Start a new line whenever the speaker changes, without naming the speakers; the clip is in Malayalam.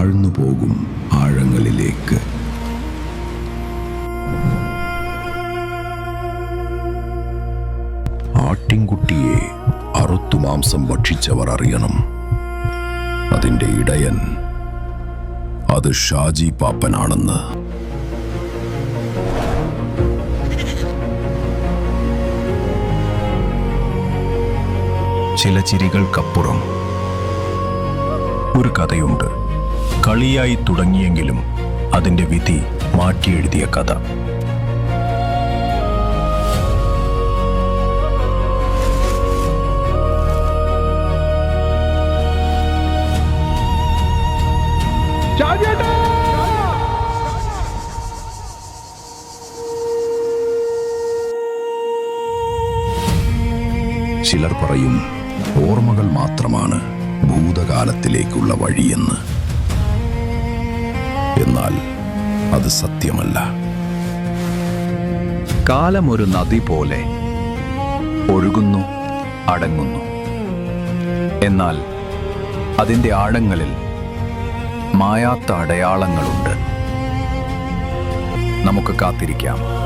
താഴ്ന്നു പോകും ആഴങ്ങളിലേക്ക്. ആട്ടിൻകുട്ടിയെ അറുത്തു മാംസം ഭക്ഷിച്ചവർ അറിയണം. അതിന്റെ ഇടയൻ അത് ഷാജി പാപ്പനാണെന്ന്.
ചില ചിരികൾക്കപ്പുറം ഒരു കഥയുണ്ട്. കളിയായി തുടങ്ങിയെങ്കിലും അതിന്റെ വിധി മാറ്റിയെഴുതിയ കഥ.
ചിലർ പറയും ഓർമ്മകൾ മാത്രമാണ് ഭൂതകാലത്തിലേക്കുള്ള വഴിയെന്ന്. എന്നാൽ അത് സത്യമല്ല.
കാലം ഒരു നദി പോലെ ഒഴുകുന്നു അടങ്ങുന്നു. എന്നാൽ അതിന്റെ ആഴങ്ങളിൽ മായാത്ത അടയാളങ്ങളുണ്ട്. നമുക്ക് കാത്തിരിക്കാം.